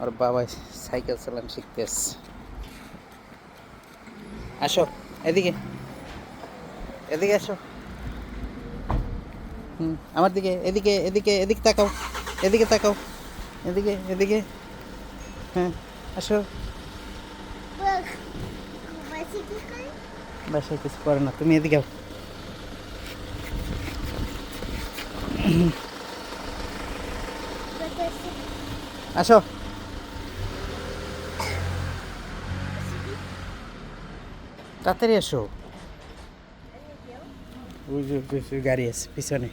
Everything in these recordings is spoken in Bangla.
আর বাবা সাইকেল চালান শিখতেস আসো, এদিকে। এদিকে আসো। হুম, আমার দিকে, এদিকে এদিকে এদিকে তাকাও। এদিকে তাকাও। এদিকে এদিকে। হ্যাঁ আসো। বাসায় কিছু করে না, তুমি এদিকে আসো। তাড়াতাড়ি যে গাড়ি আছে, পিছনে।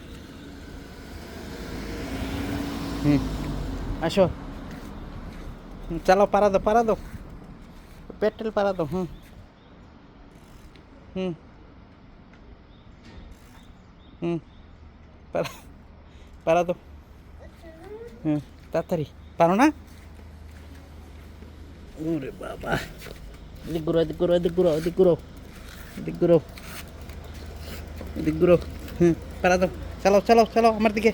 হুম, আসো। চালাও পারা দাও পারা দাও। পেট্রোল পারা দাও, হুম। হুম। হুম পারা পারা দাও। হুম, তাড়াতাড়ি। পারো না? ওরে বাবা। এদিক ঘুরো এদিক ঘুরো এদিক ঘুরো এদিক ঘুরো এদিক ঘুরো এদিক ঘুরো হ্যাঁ পারা দাও চালাও চালাও চালাও আমার দিকে।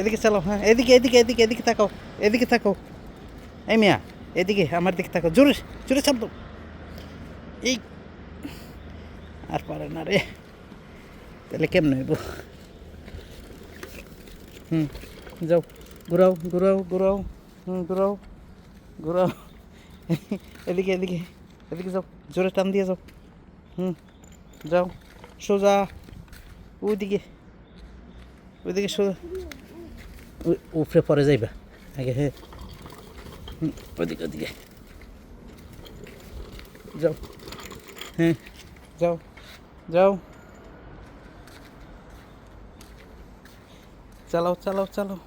এদিকে চালাও হ্যাঁ এদিকে এদিকে এদিকে এদিকে তাকাও এদিকে তাকাও। এই মিয়া, এদিকে আমার দিকে তাকাও। জোরে জোরে চাপ দাও এই। আর পারে না রে। তাহলে কেমন হইব? হুম, যাও, ঘুরাও ঘুরাও ঘুরাও, হুম ঘুরাও। এদিকে এদিকে। এদিকে যাও জোরে টান দিয়ে যাও। হুম যাও সোজা ওইদিকে ওইদিকে সোজা। উপরে পরে যাইবা আগে হ্যাঁ হুম ওইদিকে ওইদিকে। যাও হ্যাঁ যাও যাও। চালাও চালাও চালাও।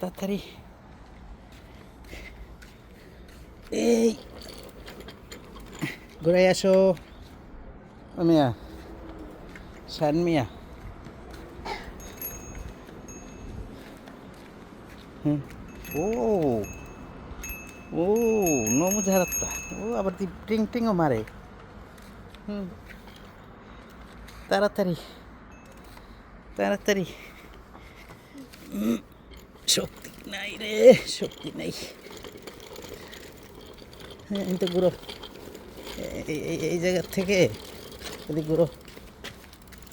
তাড়াতাড়ি। এই ঘুরাই আসো। মিয়া। শান মিয়া। হুম। ও। ও নমু ঝাড়াত্তা ও, আবার দি টিং, টিংও মারে। হুম। তাড়াতাড়ি। তাড়াতাড়ি। শক্তি নাই রে, শক্তি নাই। হ্যাঁ তো ঘুরো। এই জায়গার থেকে এদিকে ঘুরো।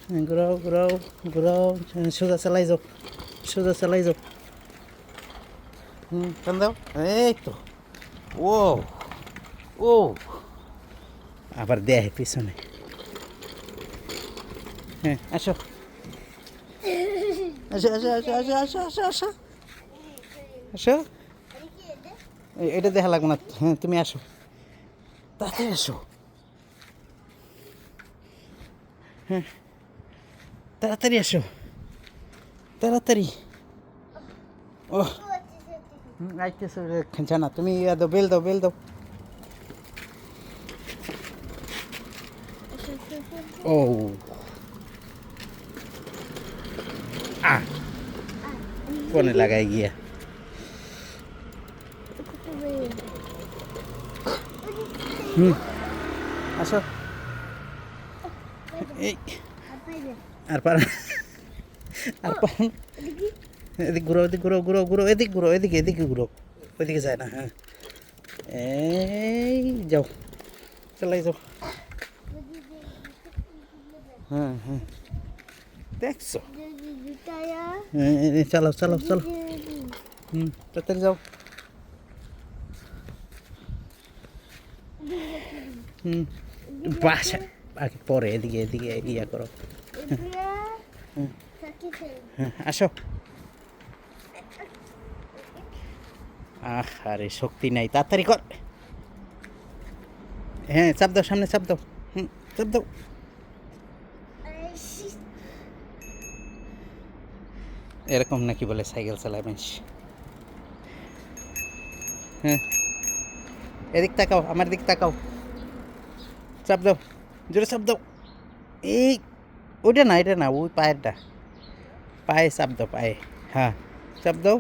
হ্যাঁ, ঘুরাও ঘুরাও ঘুরাও। হ্যাঁ, সোজা চালাই যাও সোজা চালাই যাও। হুম। কান দাও? এই তো। ও ও আবার দেয় পিছনে। হ্যাঁ আসো। আসো আসো আসো আসো আসো আসো আসো। আসো। এটা দেখা লাগবে না। হ্যাঁ তুমি আসো। captaste eso? Taratari eso. Taratari. Oh. Ay, सगळं खंचाना तुम्ही ओ आ कोण लगाई गया হুম আসো এই আর পার আর পার এদিক ঘুরো এদিক ঘুরো ঘুরো ঘুরো এদিক ঘুরো এদিকে এদিকে ঘুরো ওইদিকে যায় না হ্যাঁ এই যাও চালাই যাও হ্যাঁ হ্যাঁ দেখছ হ্যাঁ এই- এই চালাও চালাও চালাও হুম তাড়াতাড়ি যাও হুম। বাসা আগে পরে এদিকে এদিকে ইয়া করো। হ্যাঁ আসো। আহ আরে শক্তি নাই তাড়াতাড়ি কর। হ্যাঁ চাপ দাও সামনে চাপ দাও। হুম চাপ দাও। এরকম নাকি বলে সাইকেল চালায় মানুষ। হ্যাঁ। এদিক তাকাও আমার দিক তাকাও। চাপ দাও জোরে চাপ দাও এই, ওইটা না, এটা না, ওই পায়েরটা। পায়ে চাপ দাও পায়ে। হ্যাঁ চাপ দাও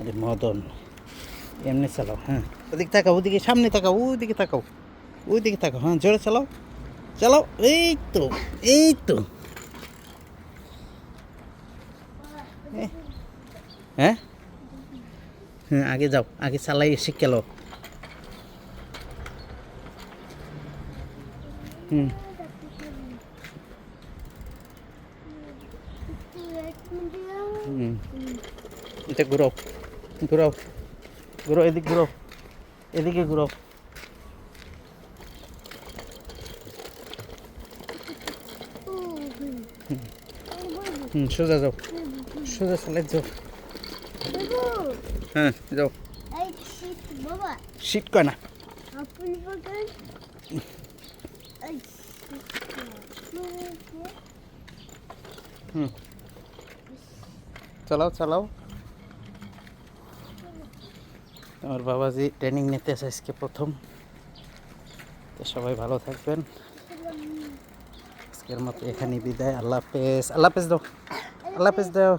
আরে মদন, এমনি চালাও হ্যাঁ। ওদিকে তাকাও, ওদিকে, সামনে তাকাও, ওইদিকে তাকাও ওইদিকে তাকাও হ্যাঁ জোরে চালাও। চালাও, এই তো এই তো। হ্যাঁ? হ্যাঁ আগে যাও, আগে চালাই শিখে লো হুম। হুম। এটা ঘুরাও ঘুরাও ঘুরাও এদিকে ঘুরাও এদিকে ঘুরাও। হুম সোজা যাও সোজা চালাই যাও। হ্যাঁ যাও। শীত কয় না। চালাও চালাও। আমার বাবাজি ট্রেনিং নিতে আছে আজকে প্রথম। তো সবাই ভালো থাকবেন। আজকের মতো এখানে বিদায়। আল্লাহ হাফেজ। আল্লাহ হাফেজ দাও। আল্লাহ হাফেজ দাও।